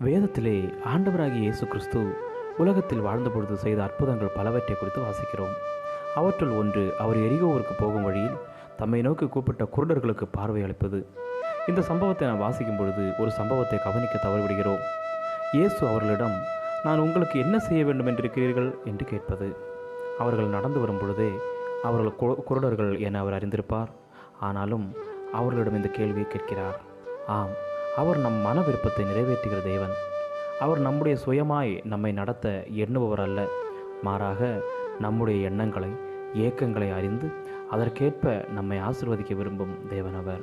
வேதத்திலே ஆண்டவராகிய இயேசு கிறிஸ்து உலகத்தில் வாழ்ந்தபொழுது செய்த அற்புதங்கள் பலவற்றை குறித்து வாசிக்கிறோம். அவற்றுள் ஒன்று அவர் எரிகோவிற்கு போகும் வழியில் தம்மை நோக்கி கூப்பிட்ட குருடர்களுக்கு பார்வை அளிப்பது. இந்த சம்பவத்தை நாம் வாசிக்கும் பொழுது ஒரு சம்பவத்தை கவனிக்க தவறிவிடுகிறோம். இயேசு அவர்களிடம் நான் உங்களுக்கு என்ன செய்ய வேண்டும் என்றிருக்கிறீர்கள்? என்று கேட்பது. அவர்கள் நடந்து வரும் பொழுதே அவர்கள் குருடர்கள் என அவர் அறிந்திருப்பார். ஆனாலும் அவர்களிடம் இந்த கேள்வியை கேட்கிறார். ஆம் அவர் நம் மன விருப்பத்தை நிறைவேற்றுகிற தேவன். அவர் நம்முடைய சுயமாய் நம்மை நடத்த எண்ணுபவர் அல்ல. மாறாக நம்முடைய எண்ணங்களை ஏக்கங்களை அறிந்து அதற்கேற்ப நம்மை ஆசிர்வதிக்க விரும்பும் தேவன் அவர்.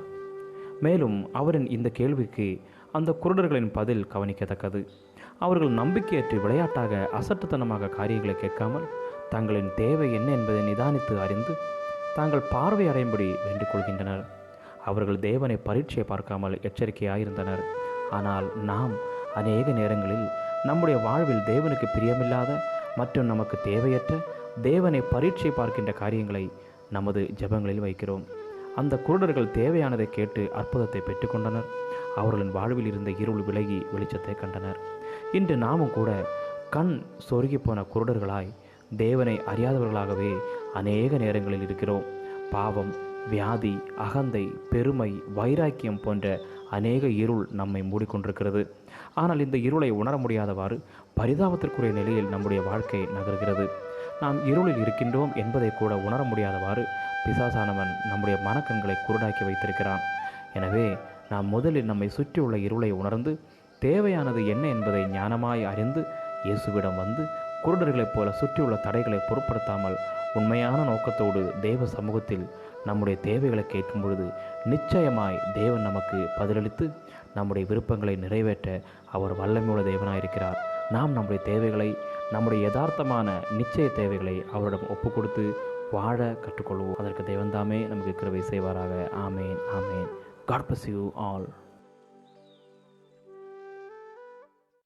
மேலும் அவரின் இந்த கேள்விக்கு அந்த குருடர்களின் பதில் கவனிக்கத்தக்கது. அவர்கள் நம்பிக்கையற்று விளையாட்டாக அசட்டுத்தனமாக காரியங்களை கேட்காமல் தங்களின் தேவை என்ன என்பதை நிதானித்து அறிந்து தாங்கள் பார்வை அடையும்படி வேண்டிக் கொள்கின்றனர். அவர்கள் தேவனை பரீட்சை பார்க்காமல் எச்சரிக்கையாயிருந்தனர். ஆனால் நாம் அநேக நேரங்களில் நம்முடைய வாழ்வில் தேவனுக்கு பிரியமில்லாத மற்றும் நமக்கு தேவையற்ற தேவனை பரீட்சை பார்க்கின்ற காரியங்களை நமது ஜெபங்களில் வைக்கிறோம். அந்த குருடர்கள் தேவையானதை கேட்டு அற்புதத்தை பெற்றுக்கொண்டனர் அவர்களின் வாழ்வில் இருந்த இருள் விலகி வெளிச்சத்தை கண்டனர். இன்று நாமும் கூட கண் சொருகி போன குருடர்களாய் தேவனை அறியாதவர்களாகவே அநேக நேரங்களில் இருக்கிறோம். பாவம் வியாதி அகந்தை பெருமை வைராக்கியம் போன்ற அநேக இருள் நம்மை மூடிக்கொண்டிருக்கிறது. ஆனால் இந்த இருளை உணர முடியாதவாறு பரிதாபத்திற்குரிய நிலையில் நம்முடைய வாழ்க்கை நகர்கிறது. நாம் இருளில் இருக்கின்றோம் என்பதை கூட உணர முடியாதவாறு பிசாசானவன் நம்முடைய மனக்கண்களை குருடாக்கி வைத்திருக்கிறான். எனவே நாம் முதலில் நம்மை சுற்றியுள்ள இருளை உணர்ந்து தேவையானது என்ன என்பதை ஞானமாய் அறிந்து இயேசுவிடம் வந்து குருடர்களைப் போல சுற்றியுள்ள தடைகளை பொருட்படுத்தாமல் உண்மையான நோக்கத்தோடு தேவ சமூகத்தில் நம்முடைய தேவைகளை கேட்கும் பொழுது நிச்சயமாய் தேவன் நமக்கு பதிலளித்து நம்முடைய விருப்பங்களை நிறைவேற்ற அவர் வல்லமையுள்ள தேவனாயிருக்கிறார். நாம் நம்முடைய தேவைகளை நம்முடைய யதார்த்தமான நிச்சய தேவைகளை அவரிடம் ஒப்பு கொடுத்து வாழ கற்றுக்கொள்வோம். அதற்கு தேவன்தாமே நமக்கு கிருவை செய்வாராக. ஆமேன் ஆமேன். God bless you all